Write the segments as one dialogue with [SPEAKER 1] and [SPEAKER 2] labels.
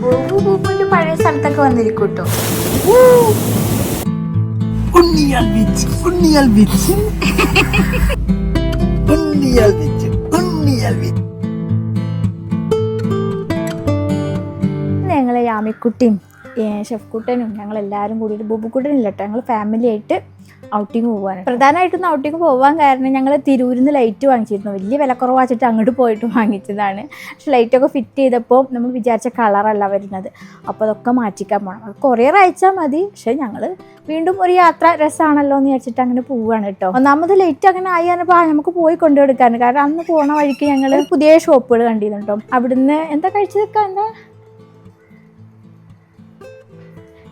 [SPEAKER 1] ബൂബു ബൂബുവിന്റെ പഴയ സ്ഥലത്തൊക്കെ വന്നിരിക്കും കേട്ടോ
[SPEAKER 2] ഉണ്ണിയാൽ ബീച്ച് ഉണ്ണിയാൽ
[SPEAKER 1] ഞങ്ങൾ യാമിക്കുട്ടിയും ഷെഫ്കുട്ടനും ഞങ്ങൾ എല്ലാവരും കൂടിയിട്ട് ബുബുക്കുട്ടനും ഇല്ല കേട്ടോ ഞങ്ങൾ ഫാമിലി ആയിട്ട് ഔട്ടിങ് പോവാണ് പ്രധാനമായിട്ടും ഔട്ടിങ് പോകാൻ കാരണം ഞങ്ങൾ തിരൂരിൽ നിന്ന് ലൈറ്റ് വാങ്ങിച്ചിരുന്നു. വലിയ വിലക്കുറവാച്ചിട്ട് അങ്ങോട്ട് പോയിട്ട് വാങ്ങിച്ചതാണ്. പക്ഷെ ലൈറ്റൊക്കെ ഫിറ്റ് ചെയ്തപ്പോൾ നമ്മൾ വിചാരിച്ച കളറല്ല വരുന്നത്. അപ്പോൾ അതൊക്കെ മാറ്റിക്കാൻ പോകണം അത് കൊറിയർ അയച്ചാൽ മതി. പക്ഷേ ഞങ്ങൾ വീണ്ടും ഒരു യാത്ര രസമാണല്ലോ എന്ന് വിചാരിച്ചിട്ട് അങ്ങനെ പോവുകയാണ് കേട്ടോ. ഒന്നാമത് ലൈറ്റ് അങ്ങനെ ആയി പറഞ്ഞപ്പോൾ നമുക്ക് പോയി കൊണ്ടുകൊടുക്കാൻ കാരണം അന്ന് പോണ വഴിക്ക് ഞങ്ങൾ പുതിയ ഷോപ്പുകൾ കണ്ടിരുന്നു കേട്ടോ. അവിടുന്ന് എന്താ കഴിച്ചതൊക്കെ എന്താ?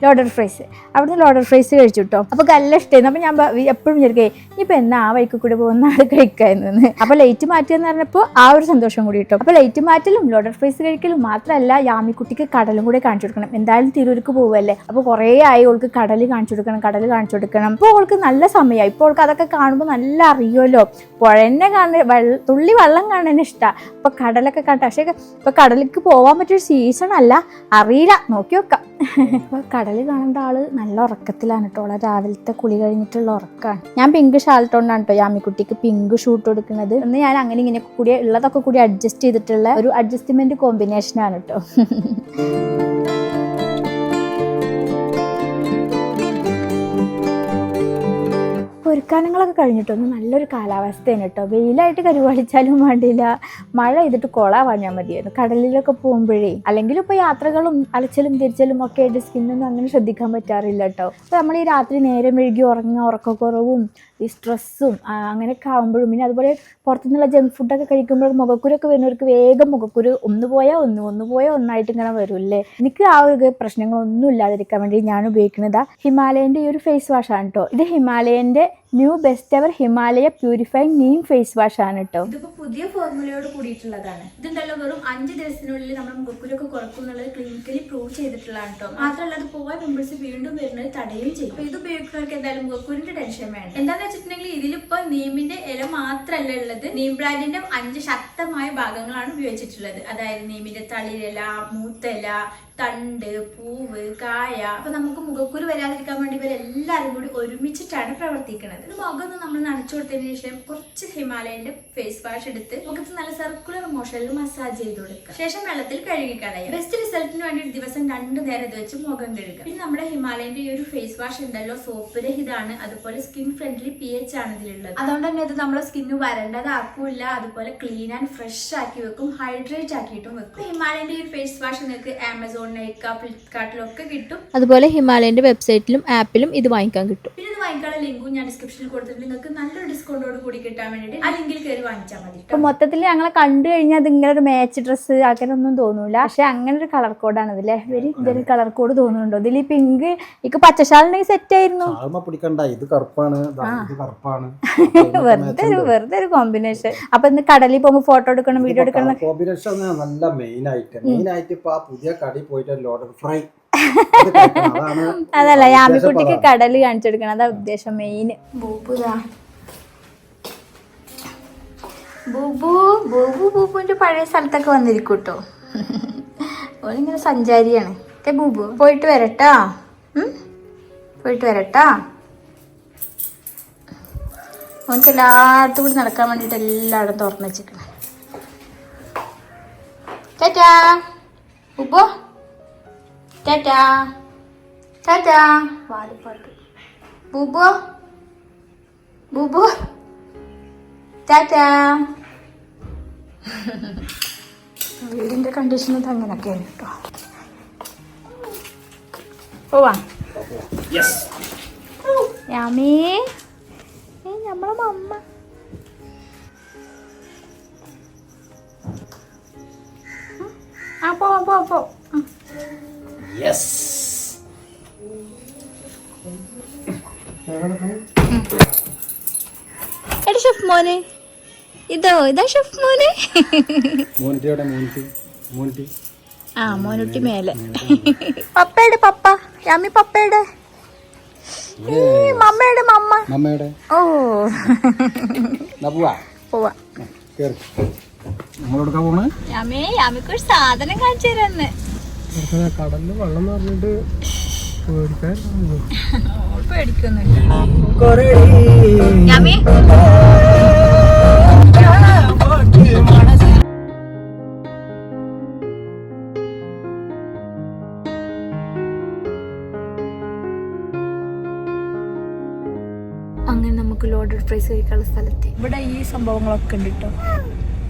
[SPEAKER 1] ലോഡർ ഫ്രൈസ് അവിടുന്ന് ലോഡർ ഫ്രൈസ് കഴിച്ചു കേട്ടോ അപ്പോൾ നല്ല ഇഷ്ടമായിരുന്നു അപ്പോൾ ഞാൻ എപ്പോഴും വിചാരിക്കേ ഇനിയിപ്പോൾ എന്നാ ആ വഴിക്ക് കൂടെ പോകുന്ന ആൾ കഴിക്കാമെന്ന് അപ്പോൾ ലൈറ്റ് മാറ്റിയെന്ന് പറഞ്ഞപ്പോൾ ആ ഒരു സന്തോഷം കൂടി കിട്ടും. അപ്പോൾ ലൈറ്റ് മാറ്റലും ലോഡർ ഫ്രൈസ് കഴിക്കലും മാത്രമല്ല യാമിക്കുട്ടിക്ക് കടലും കൂടെ കാണിച്ചു കൊടുക്കണം. എന്തായാലും തിരൂർക്ക് പോവല്ലേ അപ്പോൾ കുറേ ആയി ഓൾക്ക് കടൽ കാണിച്ചു കൊടുക്കണം കടൽ കാണിച്ചു കൊടുക്കണം. അപ്പോൾ ഓൾക്ക് നല്ല സമയമായി ഇപ്പോൾ ഓൾക്ക് അതൊക്കെ കാണുമ്പോൾ നല്ല അറിയുമല്ലോ പുഴന്നെ കാണുന്ന തുള്ളി വെള്ളം കാണാൻ ഇഷ്ടമാണ് അപ്പോൾ കടലൊക്കെ കണ്ട പക്ഷേ ഇപ്പോൾ കടലിലേക്ക് പോകാൻ പറ്റിയൊരു സീസൺ അല്ല. അറിയില്ല. നോക്കി വെക്കാം. അപ്പോൾ കടൽ കാണേണ്ട ആൾ നല്ല ഉറക്കത്തിലാണ് കേട്ടോ. ഓളെ രാവിലത്തെ കുളി കഴിഞ്ഞിട്ടുള്ള ഉറക്കാണ്. ഞാൻ പിങ്ക് ഷാൾട്ടോണ്ടാണ് കേട്ടോ യാമിക്കുട്ടിക്ക് പിങ്ക് ഷൂട്ട് കൊടുക്കുന്നത്. എന്ന് ഞാൻ അങ്ങനെ ഇങ്ങനെ കൂടി ഉള്ളതൊക്കെ കൂടി അഡ്ജസ്റ്റ് ചെയ്തിട്ടുള്ള ഒരു അഡ്ജസ്റ്റ്മെന്റ് കോമ്പിനേഷനാണ് കേട്ടോ പൊരുക്കാനങ്ങളൊക്കെ കഴിഞ്ഞിട്ടൊന്ന് നല്ലൊരു കാലാവസ്ഥയാണ് കേട്ടോ. വെയിലായിട്ട് കരുവാളിച്ചാലും വേണ്ടിയില്ല. മഴ ചെയ്തിട്ട് കുള വാങ്ങിയാൽ മതിയായിരുന്നു. കടലിലൊക്കെ പോകുമ്പോഴേ അല്ലെങ്കിൽ ഇപ്പോൾ യാത്രകളും അലച്ചലും തിരിച്ചലും ഒക്കെ ആയിട്ട് സ്കിന്നൊന്നും അങ്ങനെ ശ്രദ്ധിക്കാൻ പറ്റാറില്ല കേട്ടോ. അപ്പോൾ നമ്മൾ ഈ രാത്രി നേരം മെഴുകി ഉറങ്ങുക ഉറക്കക്കുറവും ഈ സ്ട്രെസ്സും അങ്ങനെയൊക്കെ ആകുമ്പോഴും പിന്നെ അതുപോലെ പുറത്തുനിന്നുള്ള ജങ്ക് ഫുഡൊക്കെ കഴിക്കുമ്പോൾ മുഖക്കുരൊക്കെ വരുന്നവർക്ക് വേഗം മുഖക്കുരു ഒന്ന് പോയാൽ ഒന്ന് ഒന്ന് പോയാൽ ഒന്നായിട്ട് ഇങ്ങനെ വരുമല്ലേ എനിക്ക് ആ ഒരു പ്രശ്നങ്ങളൊന്നും ഇല്ലാതിരിക്കാൻ വേണ്ടി ഞാൻ ഉപയോഗിക്കുന്നത് ഹിമാലയന്റെ ഈ ഒരു ഫേസ് വാഷാണ് കേട്ടോ. ഇത് ഹിമാലയന്റെ new best ever Himalaya purifying neem face wash ആണ് കേട്ടോ ഇതിപ്പോ പുതിയ ഫോർമുലയോട് കൂടിയിട്ടുള്ളതാണ്. ഇതുണ്ടല്ലോ വെറും അഞ്ച് ദിവസത്തിനുള്ളിൽ നമ്മുടെ മുഖക്കുരൊക്കെ കുറക്കും എന്നുള്ളത് ക്ലിനിക്കലി പ്രൂവ് ചെയ്തിട്ടുള്ളതാണ് കേട്ടോ മാത്രമല്ല അത് പോവാൻ പിമ്പിൾസ് വീണ്ടും വരുന്നത് തടയും ചെയ്യും. അപ്പൊ ഇത് ഉപയോഗിക്കുന്നവർക്ക് എന്തായാലും മുഖക്കുരിന്റെ ടെൻഷൻ വേണ്ട. എന്താന്ന് വെച്ചിട്ടുണ്ടെങ്കിൽ ഇതിലിപ്പോ നീമിന്റെ ഇല മാത്രമല്ല ഉള്ളത്. നീം ബ്രാൻഡിന്റെ അഞ്ച് ശക്തമായ ഭാഗങ്ങളാണ് ഉപയോഗിച്ചിട്ടുള്ളത്. അതായത് നീമിന്റെ തളിരില മൂത്തല തണ്ട് പൂവ് കായ അപ്പൊ നമുക്ക് മുഖക്കുരു വരാതിരിക്കാൻ വേണ്ടി ഇവരെല്ലാവരും കൂടി ഒരുമിച്ചിട്ടാണ് പ്രവർത്തിക്കുന്നത് ഇത് മുഖം നമ്മൾ നനച്ചു കൊടുത്തതിന് ശേഷം കുറച്ച് ഹിമാലയന്റെ ഫേസ് വാഷ് എടുത്ത് മുഖത്ത് നല്ല സർക്കുലർ മോഷനിൽ മസാജ് ചെയ്ത് കൊടുക്കുക. ശേഷം വെള്ളത്തിൽ കഴുകി കളയുക. ബെസ്റ്റ് റിസൾട്ടിന് വേണ്ടി ദിവസം രണ്ടു നേരം ഇത് വെച്ച് മുഖം കഴുകുക. പിന്നെ നമ്മുടെ ഹിമാലയന്റെ ഈ ഒരു ഫേസ് വാഷ് ഉണ്ടല്ലോ സോപ്പ് രഹിതാണ് അതുപോലെ സ്കിൻ ഫ്രണ്ട്ലി പി എച്ച് ആണ് ഇതിലുള്ളത്. അതുകൊണ്ട് തന്നെ ഇത് നമ്മുടെ സ്കിന്ന് വരേണ്ടതാക്കൂല അതുപോലെ ക്ലീൻ ആൻഡ് ഫ്രഷ് ആക്കി വെക്കും ഹൈഡ്രേറ്റ് ആക്കിയിട്ടും വെക്കും. ഹിമാലയന്റെ ഈ ഫേസ് വാഷ് നിങ്ങൾക്ക് ആമസോൺ നൈക്ക ഫ്ലിപ്കാർട്ടിലും ഒക്കെ കിട്ടും.
[SPEAKER 3] അതുപോലെ ഹിമാലയന്റെ വെബ്സൈറ്റിലും ആപ്പിലും ഇത് വാങ്ങിക്കാൻ കിട്ടും.
[SPEAKER 1] പിന്നെ ഇത് വാങ്ങിക്കാനുള്ള ലിങ്കും ഞാൻ ഡിസ്ക്രിപ്ഷനിൽ കൊടുത്തിട്ടുണ്ട്. നിങ്ങൾക്ക് നല്ലൊരു ഡിസ്കൗണ്ടോട് കൂടി കിട്ടാൻ വേണ്ടിയിട്ട് ആ ലിങ്കിൽ കയറി വാങ്ങിച്ചാൽ മതി
[SPEAKER 4] അപ്പൊ മൊത്തത്തിൽ ഞങ്ങളെ കണ്ടു കഴിഞ്ഞാൽ അത് ഇങ്ങനെ ഒരു മാച്ച് ഡ്രസ് അങ്ങനെ ഒന്നും തോന്നൂല. പക്ഷെ അങ്ങനെ ഒരു കളർ കോഡാണ് ഇതില്ലേ വെരി ഇതൊരു കളർ കോഡ് തോന്നുന്നുണ്ടോ? ഇതിൽ പിങ്ക് ഇക്ക് പച്ചശാലുണ്ടെങ്കിൽ സെറ്റ് ആയിരുന്നു.
[SPEAKER 2] പിടിക്കണ്ട. ഇത് കറുപ്പാണ്. ദാ ഇത് കറുപ്പാണ്.
[SPEAKER 4] വെറുതെ ഒരു വെറുതെ ഒരു കോമ്പിനേഷൻ അപ്പൊ ഇന്ന് കടലിൽ പോകുമ്പോൾ ഫോട്ടോ എടുക്കണം വീഡിയോ എടുക്കണം
[SPEAKER 2] കോമ്പിനേഷൻ നല്ല മെയിൻ ആയിട്ട് മെയിൻ ആയിട്ട് ഇപ്പൊ ആ പുതിയ കടി പോയിട്ട് ലോഡർ ഫ്രൈ. അതാണ്
[SPEAKER 4] അതല്ല യാമിക്കുട്ടിക്ക് കടൽ കാണിച്ചെടുക്കണം. അതാ ഉദ്ദേശം മെയിൻ
[SPEAKER 1] ബൂബു ബൂബു ബൂബുവിന്റെ പഴയ സ്ഥലത്തൊക്കെ വന്നിരിക്കൂട്ടോ. കേട്ടോ ഓനിങ്ങനെ സഞ്ചാരിയാണ്. ഏ ബൂബു പോയിട്ട് വരട്ടാ. പോയിട്ട് വരട്ടാ. ഓനക്ക് എല്ലായിടത്തും കൂടി നടക്കാൻ വേണ്ടിയിട്ട് എല്ലായിടും തുറന്നു വെച്ചിരിക്കണം. ചേച്ചാ ബൂബോ. ടാറ്റാ. ടാറ്റാ. വാലിപ്പാട്ട് ബൂബോ. ബൂബു. ടാറ്റാ. വീടിന്റെ കണ്ടീഷൻ ഇത് അങ്ങനെയൊക്കെയാണ് കേട്ടോ. പോവാ. യാമി നമ്മളെ മമ്മ. ആ പോവാം പോവാം പോ ഉം.
[SPEAKER 2] യെസ്
[SPEAKER 4] എടാ ഷെഫ് മോനെ. ഇതോ ഇതാ ഷെഫ് മോനെ.
[SPEAKER 2] മോന്റിയുടെ മോന്റി മോന്റി
[SPEAKER 4] ആ മോനുട്ടി മേലെ. പപ്പയുടെ പപ്പ. യാമി പപ്പയുടെ. ഈ മമ്മയുടെ മമ്മ.
[SPEAKER 2] മമ്മയുടെ.
[SPEAKER 4] ഓ.
[SPEAKER 2] നബുവാ പോവാ?
[SPEAKER 4] പോവാ.
[SPEAKER 2] കേറി. നമ്മളെടുക്കാൻ പോണേ?
[SPEAKER 4] യാമി യാമിക്ക് ഒരു സാധനം കാണിച്ചു തരാന്ന്.
[SPEAKER 2] കടലിൽ വെള്ളം എന്ന് പറഞ്ഞിട്ട് പേടിക്കാൻ
[SPEAKER 1] യാമി അങ്ങനെ നമുക്ക് ലോഡഡ് ഫ്രൈസ് കഴിക്കാനുള്ള സ്ഥലത്ത്. ഇവിടെ ഈ സംഭവങ്ങളൊക്കെ ഉണ്ട് കേട്ടോ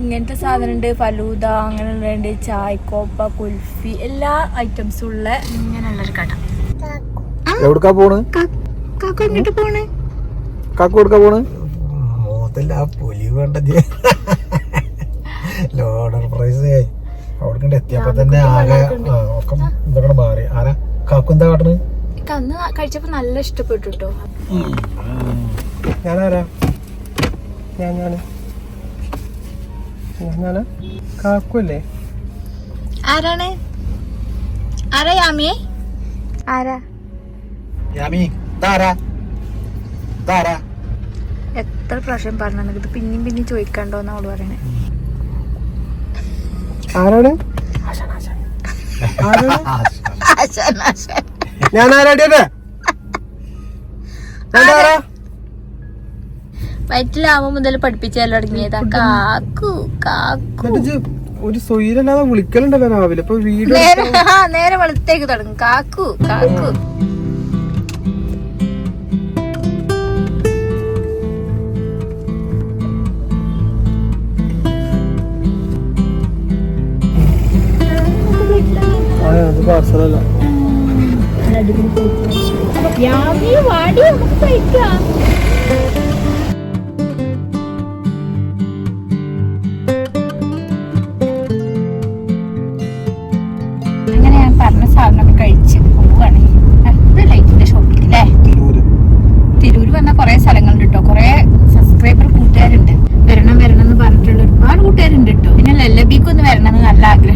[SPEAKER 1] ഇങ്ങനത്തെ സാധനം ഉണ്ട് ഫലൂദ അങ്ങനെയുള്ളതുണ്ട് ചായക്കോപ്പ കുൽഫി എല്ലാ ഐറ്റംസും ഉള്ള ഇങ്ങനെയുള്ളൊരു കട.
[SPEAKER 2] എവിടുക്കാ പോണ്?
[SPEAKER 1] കാക്ക എങ്ങോട്ട് പോണേ?
[SPEAKER 2] കാക്ക പോണ്? മോത്തല്ല പുലി ലോഡർ പ്രൈസ് അവിടെ എത്തിയപ്പോ തന്നെ ആകെ ആ, ഒക്കെ ഇതൊക്കെ മാറി. ആരാ? കാക്കു എന്താ കാട്ടണ്?
[SPEAKER 1] എനിക്ക് അന്ന് കഴിച്ചപ്പോ നല്ല ഇഷ്ടപ്പെട്ടു കേട്ടോ
[SPEAKER 2] ഞാനാരാ? ഞാൻ ഞാൻ. ഞാനാ കാക്കുല്ലേ
[SPEAKER 1] ആരാണ്? ആരാ യാമിയെ? ആരാ?
[SPEAKER 2] യാമി ഇതാരാ? ഇതാരാ?
[SPEAKER 1] എത്ര പ്രാവശ്യം പറഞ്ഞു ഇത് പിന്നെയും പിന്നെയും ചോദിക്കണ്ടോന്ന് അവൾ പറയണേ.
[SPEAKER 2] ആരാണ്? ഞാൻ ആരാടിയത് ഞാൻ ഞാനാരാ
[SPEAKER 1] വയറ്റിലാവുമ്പോ മുതൽ പഠിപ്പിച്ചാലോ തുടങ്ങിയതാ. കാക്കു കാക്കു.
[SPEAKER 2] ഒരു സ്വൈരല്ലാതെ വിളിക്കലുണ്ടല്ലോ രാവിലെ. ഇപ്പൊ വീട്
[SPEAKER 1] നേരെ വെളുത്തേക്ക് തുടങ്ങും. കാക്കു കാക്കു.
[SPEAKER 2] പാർസലല്ല.
[SPEAKER 1] വാടി നമുക്ക് കഴിക്കാം.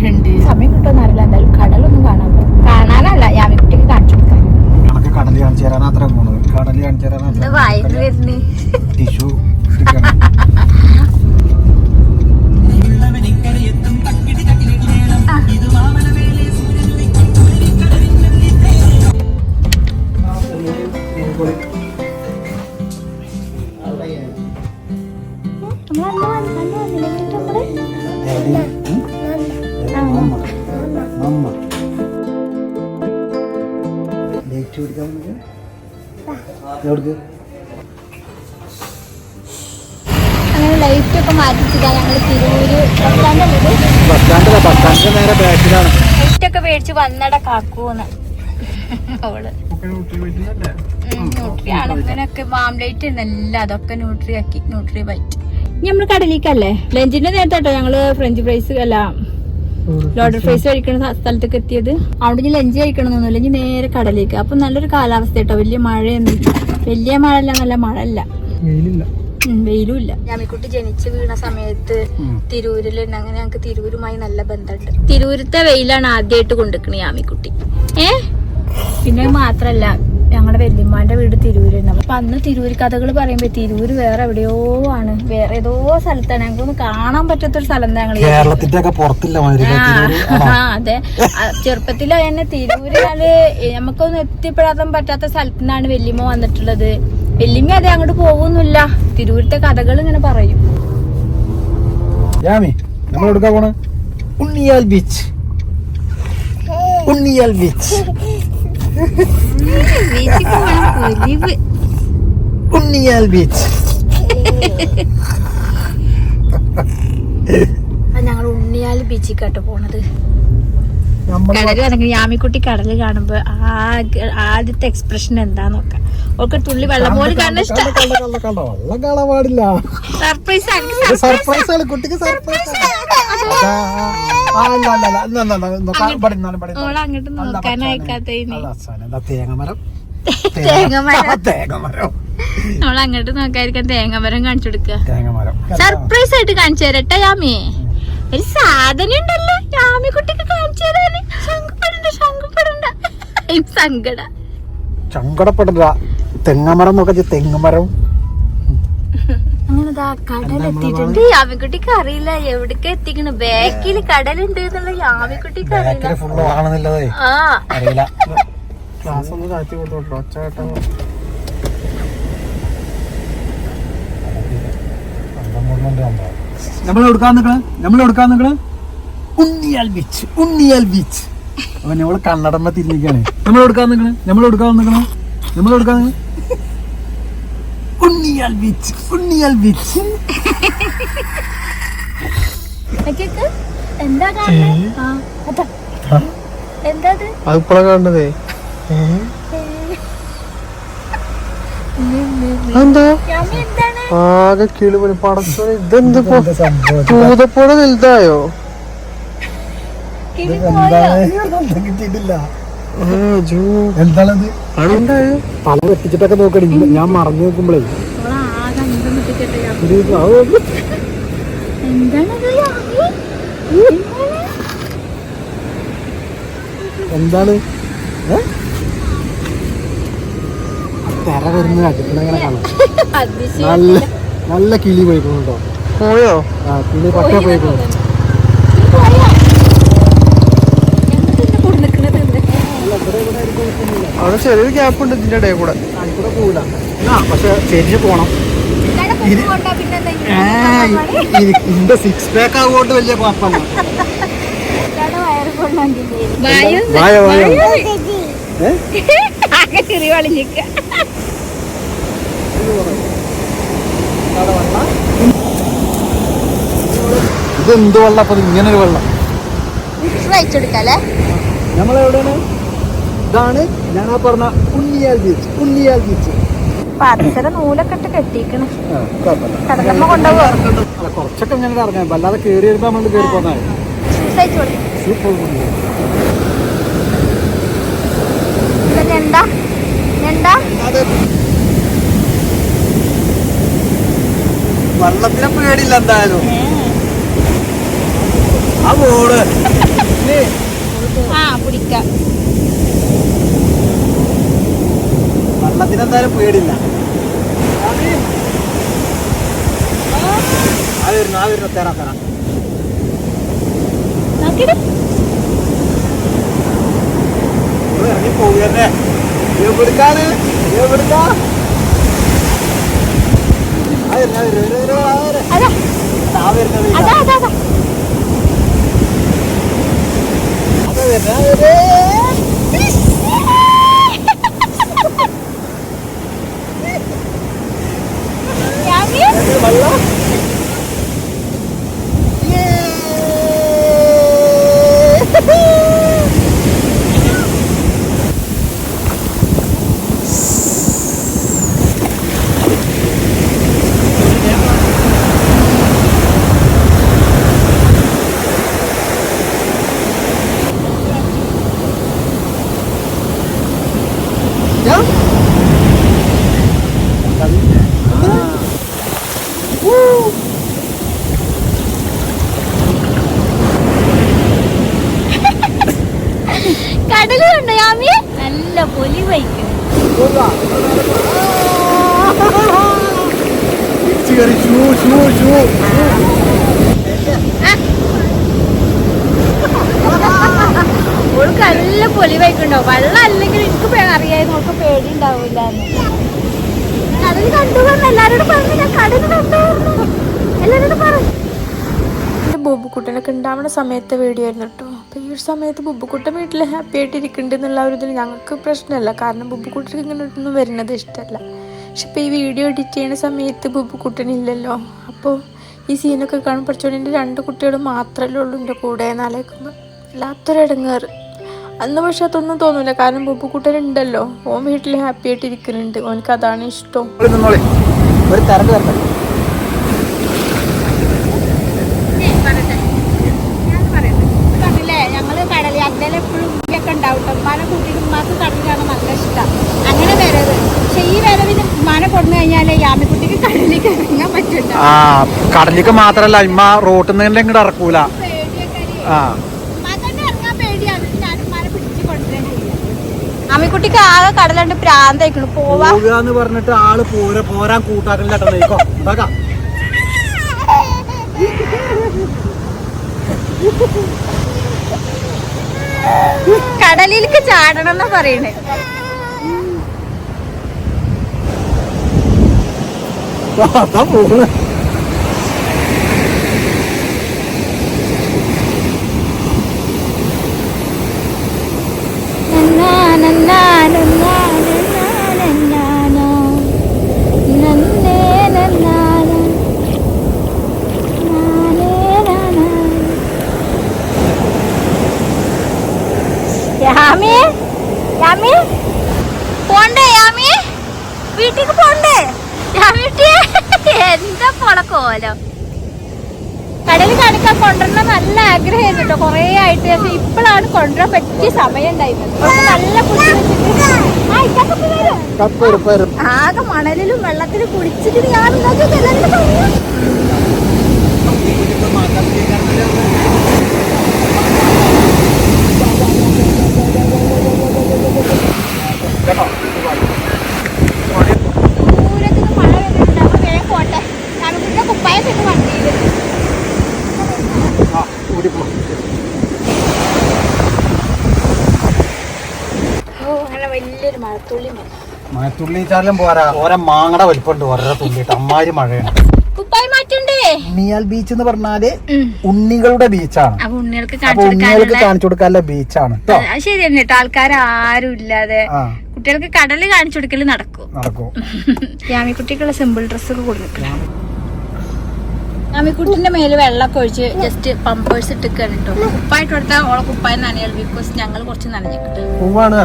[SPEAKER 1] ആഗ്രഹമുണ്ട് സമയം കിട്ടുമെന്ന് അറിയില്ല. എന്തായാലും കടലൊന്നും കാണാൻ പോകും കാണാനല്ല. യാമിക്കുട്ടിക്ക് കാണിച്ചു കൊടുക്കാൻ
[SPEAKER 2] കടൽ കാണിച്ചു തരാൻ അത്ര പോണത്. കടൽ കാണിച്ചു തരാൻ ടിഷ്യൂ.
[SPEAKER 1] അങ്ങനെ ലൈറ്റ് ഒക്കെ മാറ്റിച്ചിട്ടാ ഞങ്ങൾ തിരൂര്
[SPEAKER 2] ബസ് സ്റ്റാൻഡില ബസ് സ്റ്റാൻഡിന്റെ നേരെ ബാക്കിലാണ്
[SPEAKER 1] ലൈറ്റ് ഒക്കെ മേടിച്ച് വന്നട കാക്കൂന്ന്. അവൾ. മാംലേറ്റ് അതൊക്കെ ന്യൂട്രി ആക്കി ന്യൂട്രി വൈറ്റ് നമ്മൾ കടലിക്കല്ലേ ലഞ്ചിന്റെ നേരത്തെ കേട്ടോ ഞങ്ങൾ ഫ്രഞ്ച് ഫ്രൈസ് അല്ല ലോഡർ ഫ്രൈസ് കഴിക്കുന്ന സ്ഥലത്തേക്ക് എത്തിയത്. അവിടെ ഇനി ലഞ്ച് കഴിക്കണമെന്നൊന്നുമില്ല. ഇനി നേരെ കടലേക്ക് അപ്പൊ നല്ലൊരു കാലാവസ്ഥ കേട്ടോ വലിയ മഴയൊന്നും വലിയ മഴ അല്ല നല്ല മഴ അല്ല
[SPEAKER 2] വെയിലില്ല.
[SPEAKER 1] വെയിലും ഇല്ല ഞാമിക്കുട്ടി ജനിച്ചു വീണ സമയത്ത്. തിരൂരിലുണ്ട് അങ്ങനെ ഞങ്ങക്ക് തിരൂരുമായി നല്ല ബന്ധമുണ്ട്. തിരൂരത്തെ വെയിലാണ് ആദ്യമായിട്ട് കൊണ്ടുക്കണ യാമിക്കുട്ടി ഏ? പിന്നെ മാത്രല്ല ഞങ്ങളുടെ വല്യമ്മാന്റെ വീട് തിരൂരുണ്ട് അപ്പൊ അന്ന് തിരൂര് കഥകൾ പറയുമ്പോ തിരൂര് വേറെ എവിടെയോ ആണ്. വേറെ ഏതോ സ്ഥലത്താണ്. ഞങ്ങൾക്കൊന്നും കാണാൻ പറ്റാത്തൊരു സ്ഥലം ഞങ്ങൾ
[SPEAKER 2] കേരളത്തിന്റെ ഒക്കെ പുറത്തില്ല
[SPEAKER 1] ആ. അതെ. ചെറുപ്പത്തിൽ ചെറുപ്പത്തിൽ തന്നെ തിരൂരിനാല് നമുക്കൊന്നും എത്തിപ്പെടാൻ പറ്റാത്ത സ്ഥലത്തു നിന്നാണ് വല്യമ്മ വന്നിട്ടുള്ളത്. വല്യമ്മ അതെ അങ്ങോട്ട് പോകുന്നില്ല തിരൂരത്തെ കഥകൾ ഇങ്ങനെ പറയും.
[SPEAKER 2] യാമി നമ്മൾ Unniyal beach. Unniyal beach. Unniyal beach.
[SPEAKER 1] ഞങ്ങൾ ഉണ്ണിയാൽ ബീച്ചിക്കാട്ട് പോണത്.
[SPEAKER 2] നമ്മൾ
[SPEAKER 1] കടൽ കണക്ക് യാമിക്കുട്ടി കടൽ കാണുമ്പോ ആദ്യത്തെ എക്സ്പ്രഷൻ എന്താ നോക്കാം. ഓൾക്ക് തുള്ളി വെള്ളം പോലും ഇഷ്ടം.
[SPEAKER 2] വെള്ളം കാണാൻ പാടില്ല.
[SPEAKER 1] സർപ്രൈസ്
[SPEAKER 2] സർപ്രൈസ് കുട്ടിക്ക് സർപ്രൈസ്
[SPEAKER 1] അങ്ങോട്ട്
[SPEAKER 2] തേങ്ങമരം?
[SPEAKER 1] നമ്മൾ അങ്ങോട്ട് നോക്കാതിരിക്കാൻ തേങ്ങമരം കാണിച്ചു കൊടുക്കുക സർപ്രൈസ് ആയിട്ട് കാണിച്ചു തരട്ടെ യാമി ഒരു സാധനം ഉണ്ടല്ലോ. യാമി കുട്ടിക്ക് കാണിച്ചു തരാന്. സങ്കടപ്പെടണ്ട സങ്കടപ്പെടണ്ട സങ്കട.
[SPEAKER 2] സങ്കടപ്പെടണ്ട തെങ്ങമരം. എന്നൊക്കെ തെങ്ങുമരം
[SPEAKER 1] ആമിക്കുട്ടിക്ക് അറിയില്ല. എവിടേക്ക് എത്തിക്കണ്? ബാക്കിൽ കടലുണ്ട് എന്നുള്ള ആവിക്കുട്ടിക്ക് അറിയില്ല.
[SPEAKER 2] നമ്മൾ എടുക്കാൻ നിക്കണ? നമ്മൾ എടുക്കാൻ നിക്കണ? ഉണ്ണിയാൽ ബീച്ച് ഉണ്ണിയാൽ ബീച്ച് നമ്മൾ കണ്ണടമ്മ തിരിഞ്ഞിരിക്കാണ് നമ്മൾ എടുക്കാൻ നിക്കണ? നമ്മൾ എടുക്കാൻ നിക്കണ നമ്മൾ എടുക്കാൻ ഉണ്ണിയാൽ ബീച്ച് ഉണ്ണിയാൽ ബീച്ച്
[SPEAKER 1] എന്താ അതാ.
[SPEAKER 2] കാണുന്നതേ. എന്താ ആകെ കിളിപണി പടച്ചോ ഇതെന്ത് തൂതപ്പുഴ വലുതായോ?
[SPEAKER 1] കിളി പോയോ
[SPEAKER 2] കിട്ടിയിട്ടില്ല. എന്താണത്? തല വെട്ടിച്ചിട്ടൊക്കെ നോക്കടി. ഞാൻ മറന്നു നോക്കുമ്പോഴേ?
[SPEAKER 1] എന്താണ്?
[SPEAKER 2] തെര വരുന്ന അടുക്കളങ്ങനെ കാണാം. നല്ല നല്ല കിളി പോയിക്കുന്നുണ്ടോ പോയോ? ആ കിളി പട്ട പോയിക്കണോ
[SPEAKER 1] കിളി പോയോ? എന്നിട്ട് എന്നെ കൂടെ നിക്കണത് എന്ത്?
[SPEAKER 2] അവിടെ ചെറിയൊരു ഗ്യാപ്പ് ഉണ്ട് ഇതിന്റെ ഇടയിൽ കൂടെ. കൂടെ പോവില്ല ആ പക്ഷെ പോണം? ഇതിന്റെ സിക്സ് പാക്ക് ആവുകൊണ്ട് വലിയ
[SPEAKER 1] വളഞ്ഞിക്ക
[SPEAKER 2] ഇത് എന്ത് വെള്ളം? അപ്പൊ ഇങ്ങനെ ഒരു വെള്ളം.
[SPEAKER 1] വായിച്ചെടുക്കാല്ലേ
[SPEAKER 2] നമ്മളെവിടെയാണ്? ഇതാണ് ഞാൻ ആ പറഞ്ഞ ഉണ്ണിയാൽ ബീച്ച് ഉണ്ണിയാൽ ബീച്ച്. കുറച്ചൊക്കെ ഞങ്ങൾ ഇറങ്ങാം വല്ലാതെ കയറി വരുമ്പോ നമ്മൾ കയറി പോന്നാ സൂപ്പർ
[SPEAKER 1] ഞണ്ട.
[SPEAKER 2] പേടിയില്ല എന്തായാലും. ആ ബോർഡ്.
[SPEAKER 1] ആ പിടിക്കാം.
[SPEAKER 2] വെള്ളത്തിന് എന്തായാലും പേടില്ല ആ വരുന്നു ആ വരുന്നു തരാം തരാം ഇറങ്ങി പോവുകയല്ലേ? എവിടുക്കാണ്? എവിടുക്കാ? ആ വരുന്നു ആ വരുന്നു, വരുന്നു, വരുന്നു, ആ വരുന്നത് ഇതാ.
[SPEAKER 1] അതാ അതാ അതാ
[SPEAKER 2] അത് വരുന്നു, ആ വരുന്നു.
[SPEAKER 1] യാമി
[SPEAKER 2] അത് വെള്ളം
[SPEAKER 1] കടൽ കണ്ടോ യാമി? നല്ല പൊലി
[SPEAKER 2] ഷൂ
[SPEAKER 1] ഓൾക്ക് നല്ല പൊലി വഹിക്കണ്ടോ വെള്ളം അല്ലെങ്കിൽ എനിക്ക് അറിയായിരുന്നു ഓൾക്ക് പേടി ഉണ്ടാവില്ല കടൽ കണ്ടു എല്ലാരോടും പറഞ്ഞു ഞാൻ കടൽ കണ്ടു എല്ലാരോടും പറഞ്ഞു
[SPEAKER 5] എന്റെ ബുബുക്കുട്ടനൊക്കെ ഉണ്ടാവുന്ന സമയത്തെ വീഡിയോ ആയിരുന്നു കേട്ടോ അപ്പോൾ ഈ ഒരു സമയത്ത് ബുബുക്കുട്ടൻ വീട്ടിൽ ഹാപ്പി ആയിട്ട് ഇരിക്കുന്നുണ്ട് എന്നുള്ള ഒരു ഇതിൽ ഞങ്ങൾക്ക് പ്രശ്നമല്ല കാരണം ബുബുക്കുട്ടൻ ഇങ്ങനെയൊന്നും വരുന്നത് ഇഷ്ടമല്ല പക്ഷെ ഇപ്പോൾ ഈ വീഡിയോ എഡിറ്റ് ചെയ്യുന്ന സമയത്ത് ബുബുക്കുട്ടനില്ലല്ലോ അപ്പോൾ ഈ സീനൊക്കെ കാണും പഠിച്ചോണ്ട് എന്റെ രണ്ട് കുട്ടികൾ മാത്രമല്ലേ ഉള്ളൂ എന്റെ കൂടെ എന്നാലേക്കുമ്പോൾ വല്ലാത്തൊരിടങ്ങേറ് അന്ന് പക്ഷെ അതൊന്നും തോന്നില്ല കാരണം ബുബുക്കുട്ടൻ ഉണ്ടല്ലോ. ഓൻ വീട്ടിൽ ഹാപ്പി ആയിട്ട് ഇരിക്കുന്നുണ്ട് ഓനക്ക് അതാണ് ഇഷ്ടം.
[SPEAKER 2] ഒരു ആ കടലിക്ക് മാത്രല്ല ഇമ്മ റോട്ടിൽ നിന്ന് ഇങ്ങോട്ട് ഇറക്കൂല. ആ.
[SPEAKER 1] അമ്മിക്കുട്ടിക്ക് ആകെ കടലുണ്ട് പ്രാന്തായിക്കണു.
[SPEAKER 2] പോവാന്ന് പറഞ്ഞിട്ട് ആൾ പോരാ പോരാൻ കൂട്ടാക്കണില്ലാട്ടോ
[SPEAKER 1] കടലിലേക്ക് ചാടണം എന്നാ പറയണേ
[SPEAKER 2] പോണേ.
[SPEAKER 1] യാമി? യാമി? പോണ്ടേ യാമി? വീട്ടിലേക്ക് പോണ്ടേ? യാമിട്ടി എന്താ പോണ കോലം? കാണിക്കാൻ കൊണ്ടുവരണം നല്ല ആഗ്രഹമായിരുന്നു കേട്ടോ. കുറേ ആയിട്ട്. പക്ഷെ ഇപ്പോഴാണ് കൊണ്ടുവരാൻ പറ്റിയ സമയം ഉണ്ടായിരുന്നത്. നല്ല ആകെ മണലിലും വെള്ളത്തിലും കുടിച്ചിട്ട് ഞാൻ ഉണ്ടാക്കി എല്ലാവരും പറയാം ദൂരത്തുനിന്ന് മഴ വരുന്നുണ്ട് അപ്പൊ വേഗം പോട്ടെ കണക്കിന്റെ കുപ്പായൊക്കെ ഇട്ട് വണ്ടിയിൽ ഓ അങ്ങനെ വലിയൊരു മഴത്തുള്ളി
[SPEAKER 2] മഴത്തുള്ളി ചാലും പോരാ. ഓരോ മാങ്ങട വലിപ്പുണ്ട് ഓരോ തുള്ളിട്ട് അമ്മാരി മഴയാണ്.
[SPEAKER 1] കുപ്പായി മാറ്റണ്ടേ?
[SPEAKER 2] ഉണ്ണിയാൽ ബീച്ച് എന്ന് പറഞ്ഞാൽ ഉണ്ണികളുടെ ബീച്ചാണ്
[SPEAKER 1] അപ്പൊ ഉണ്ണികൾക്ക് കാണിച്ചു കൊടുക്കാനുള്ള
[SPEAKER 2] ബീച്ചാണ്
[SPEAKER 1] ശരി കേട്ടോ. ആൾക്കാർ ആരും ഇല്ലാതെ കുട്ടികൾക്ക് കടൽ കാണിച്ചു കൊടുക്കൽ നടക്കും.
[SPEAKER 2] നടക്കും.
[SPEAKER 1] യാമിക്കുട്ടിക്കുള്ള സിമ്പിൾ ഡ്രസ് ഒക്കെ കൊടുക്കണം രാമിക്കുട്ടിന്റെ മേൽ വെള്ളമൊക്കെ ഒഴിച്ച് ജസ്റ്റ് പമ്പേഴ്സ് ഇട്ടിക്കാണ് കേട്ടോ. കുപ്പായിട്ട് കൊടുത്താൽ ഓളെ കുപ്പായി നനയാൽ ബിക്കോസ് ഞങ്ങൾ കുറച്ച് നനഞ്ഞിട്ട്
[SPEAKER 2] പോവാണ്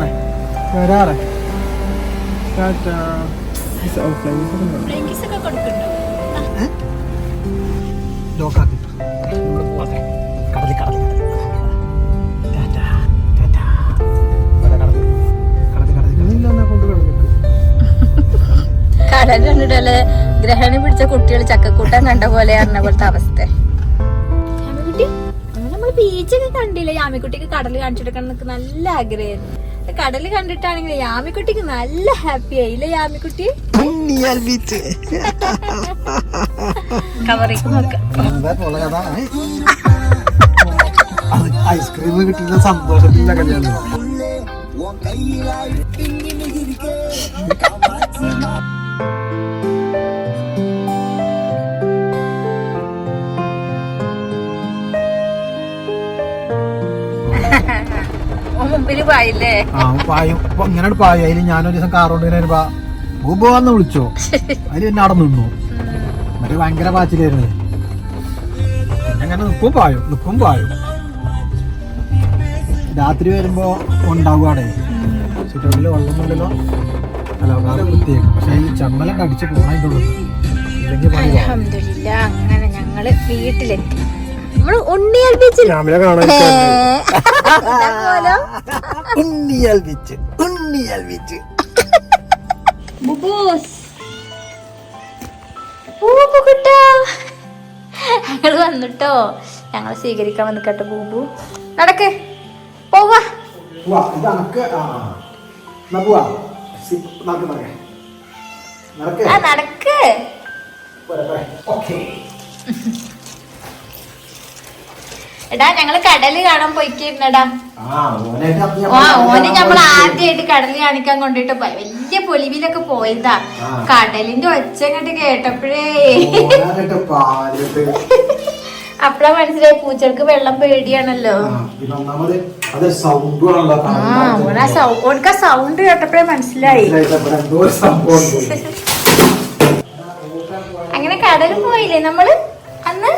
[SPEAKER 2] കടലിൽ.
[SPEAKER 1] കടൽ കണ്ടിട്ടല്ലേ ഗ്രഹണി പിടിച്ച കുട്ടികൾ ചക്കക്കൂട്ടം കണ്ട പോലെ അറിഞ്ഞ പോലത്തെ അവസ്ഥ. നമ്മൾ ബീച്ചൊക്കെ കണ്ടില്ല? യാമിക്കുട്ടിക്ക് കടൽ കാണിച്ചെടുക്കാൻ എന്നൊക്കെ നല്ല ആഗ്രഹമായിരുന്നു. കടൽ കണ്ടിട്ടാണെങ്കിൽ യാമിക്കുട്ടിക്ക് നല്ല ഹാപ്പി ആയില്ലേ യാമിക്കുട്ടി? കവറിക്ക്
[SPEAKER 2] ഐസ്ക്രീം കിട്ടുന്ന സന്തോഷത്തിന്റെ കല്യാണം ആ പായും. ഇങ്ങനെ പായും. അതിൽ ഞാനൊരു ദിവസം കാറുകൊണ്ട് ഇങ്ങനെ വരുമ്പോ ഭൂപോന്ന് വിളിച്ചോ. അതിൽ പിന്നെ അവിടെ നിന്നു. മറ്റേ ഭയങ്കര പാച്ചിലായിരുന്നു. പിന്നെ അങ്ങനെ നിൽക്കും പായും. നിൽക്കും പായും. രാത്രി വരുമ്പോ ഉണ്ടാവും അവിടെ. ചുറ്റുവട്ടിൽ വെള്ളമൊന്നുമില്ലല്ലോ അല്ല വൃത്തിയാക്കും പക്ഷെ ഈ ചമ്മലം അടിച്ച് ഇല്ലെങ്കിൽ
[SPEAKER 1] അങ്ങനെ ഞങ്ങൾ വീട്ടിലെത്തി. നമ്മൾ ഉണ്ണിയാൽ ബീച്ചിൽ
[SPEAKER 2] രാവിലെ കാണാൻ ഉണ്ണിയാൽ ബീച്ച് ഉണ്ണിയാൽ ബീച്ച്
[SPEAKER 1] ബുബൂസ്. ഞങ്ങൾ വന്നിട്ടോ? ഞങ്ങളെ സ്വീകരിക്കാൻ വന്ന് കേട്ടോ ബൂബു. നടക്ക്. പോവാ.
[SPEAKER 2] നടക്ക്.
[SPEAKER 1] എടാ ഞങ്ങൾ കടൽ കാണാൻ പോയിക്കിരുന്നടാ
[SPEAKER 2] ആ
[SPEAKER 1] ഓന് നമ്മൾ ആദ്യമായിട്ട് കടൽ കാണിക്കാൻ കൊണ്ടിട്ട് വലിയ പൊലിവിലൊക്കെ പോയതാ. കടലിന്റെ ഒച്ച അങ്ങോട്ട് കേട്ടപ്പോഴേ. അപ്പഴാ മനസ്സിലായി പൂച്ചകൾക്ക് വെള്ളം പേടിയാണല്ലോ.
[SPEAKER 2] ആ സൗണ്ട്
[SPEAKER 1] കേട്ടപ്പോഴേ മനസ്സിലായി. അങ്ങനെ കടലിൽ പോയില്ലേ നമ്മൾ? അന്ന്?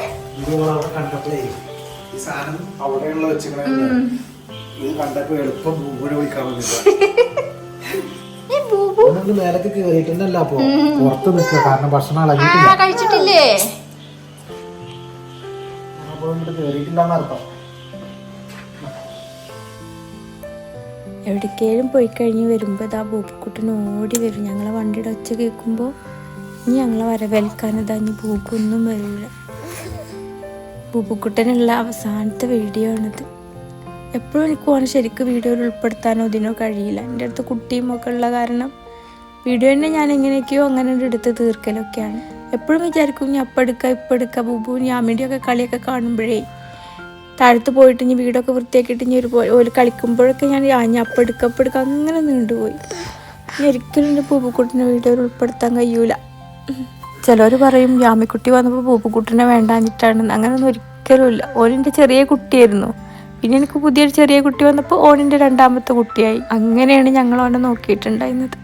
[SPEAKER 2] സാധനം. അവിടെയുള്ള വെച്ചിങ്ങനെ ഇത് കണ്ടപ്പോ എളുപ്പം ഭൂപുഴ പോയി കാണുന്നില്ല മേലക്ക് അപ്പൊ. പുറത്ത് നിൽക്കുക. കാരണം ഭക്ഷണം
[SPEAKER 1] ആ
[SPEAKER 2] ഇളകിയിട്ടില്ല
[SPEAKER 1] കഴിച്ചിട്ടില്ലേ
[SPEAKER 5] എവിടേക്കേലും പോയി കഴിഞ്ഞ് വരുമ്പോൾ ഇതാ ബോബുക്കുട്ടൻ ഓടി വരും. ഞങ്ങളെ വണ്ടിയുടെ ഒച്ച കേൾക്കുമ്പോൾ ഇനി ഞങ്ങളെ വരവേൽക്കാൻ ഇതാ ഇനി ബോബൊന്നും വരില്ല. ബുബുക്കുട്ടനുള്ള അവസാനത്തെ വീഡിയോ ആണിത്. എപ്പോഴും എനിക്ക് ഓനെ ശരിക്കും വീഡിയോയിൽ ഉൾപ്പെടുത്താനോ ഇതിനോ കഴിയില്ല. എന്റെ അടുത്ത് കുട്ടിയും ഒക്കെ ഉള്ള കാരണം വീഡിയോ തന്നെ ഞാൻ എങ്ങനെയൊക്കെയോ അങ്ങനെ എടുത്ത് തീർക്കലൊക്കെയാണ്. എപ്പോഴും വിചാരിക്കും ഞാൻ അപ്പം എടുക്കുക ഇപ്പം എടുക്കുക ബുബു ഞാമിന്റെയൊക്കെ കളിയൊക്കെ കാണുമ്പോഴേ താഴത്ത് പോയിട്ട് ഇനി വീടൊക്കെ വൃത്തിയാക്കിയിട്ട് ഇനി ഒരു ഒരു കളിക്കുമ്പോഴൊക്കെ ഞാൻ ഞാൻ അപ്പം എടുക്കുക അപ്പം എടുക്കുക അങ്ങനെ നീണ്ടുപോയി. ഇനി ഒരിക്കലും എന്റെ പൂപ്പുക്കുട്ടിനെ വീഡിയോയിൽ ഉൾപ്പെടുത്താൻ കഴിയൂല. ചിലവർ പറയും യാമിക്കുട്ടി വന്നപ്പോൾ പൂപ്പുക്കുട്ടിനെ വേണ്ടാഞ്ഞിട്ടാണ്. അങ്ങനെയൊന്നും ഒരിക്കലുമില്ല ഓനിന്റെ ചെറിയ കുട്ടിയായിരുന്നു. പിന്നെ എനിക്ക് പുതിയൊരു ചെറിയ കുട്ടി വന്നപ്പോൾ ഓനിന്റെ രണ്ടാമത്തെ കുട്ടിയായി. അങ്ങനെയാണ് ഞങ്ങൾ ഓനെ നോക്കിയിട്ടുണ്ടായിരുന്നത്.